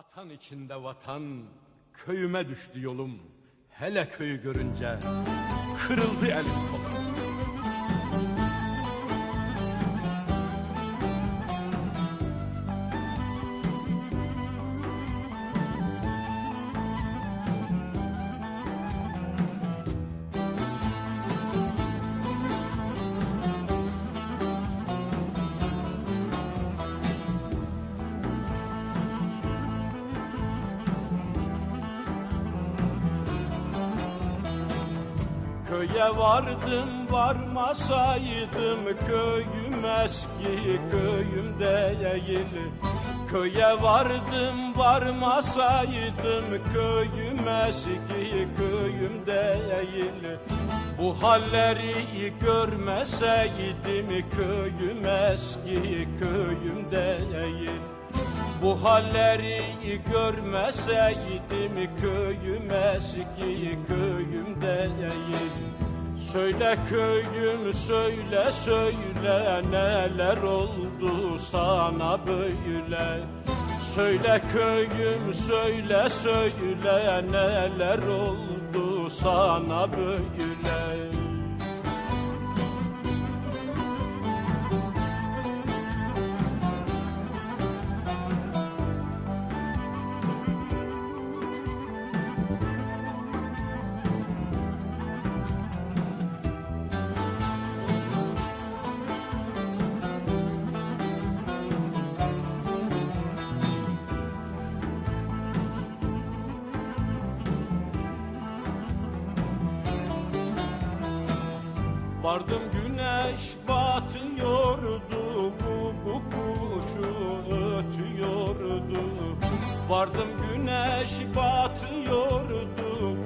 Vatan içinde vatan, köyüme düştü yolum. Hele köyü görünce kırıldı elim kolum. Köye vardım varmasaydım köyüm eski köyüm değil. Köye vardım varmasaydım köyüm eski köyüm değil. Bu halleri görmeseydim köyüm eski köyüm değil. Bu halleri görmeseydim köyüm eski köyüm değil. Söyle köyüm söyle söyle neler oldu sana böyle? Söyle köyüm söyle söyle neler oldu sana böyle Vardım güneş batıyordu bu, kuşu ötüyordu. Vardım güneş batıyordu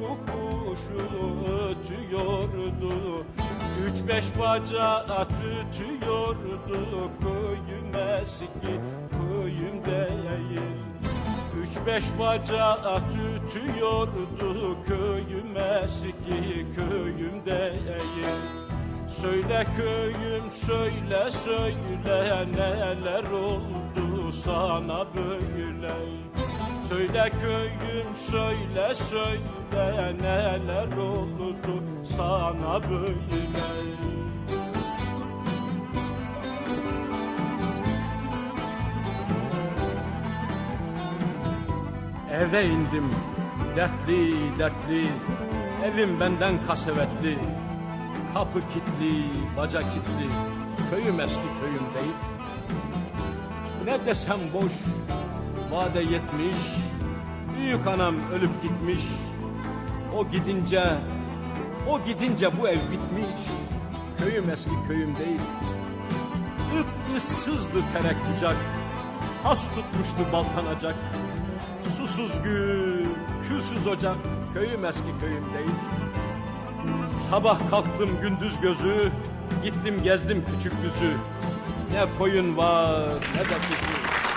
bu kuşu ötüyordu. Üç beş bacağı tütüyordu köyüm eski köyüm değil. Üç beş bacağı tütüyordu köyüm eski köyüm değil Söyle köyüm söyle söyle neler oldu sana böyle? Söyle köyüm söyle söyle neler oldu sana böyle? Eve indim dertli dertli Evim benden kasevetli Kapı kilitli, baca kilitli. Köyüm eski köyüm değil. Ne desem boş Vade yetmiş. Büyük anam ölüp gitmiş. O gidince O gidince bu ev bitmiş. Köyüm eski köyüm değil. Ip ıssızdı terek bucak Has tutmuştu baltanacak. Susuz gül, külsüz ocak, köyüm eski köyüm değil. Sabah kalktım gündüz gözü, gittim gezdim küçük düzü. Ne koyun var ne de kuzu.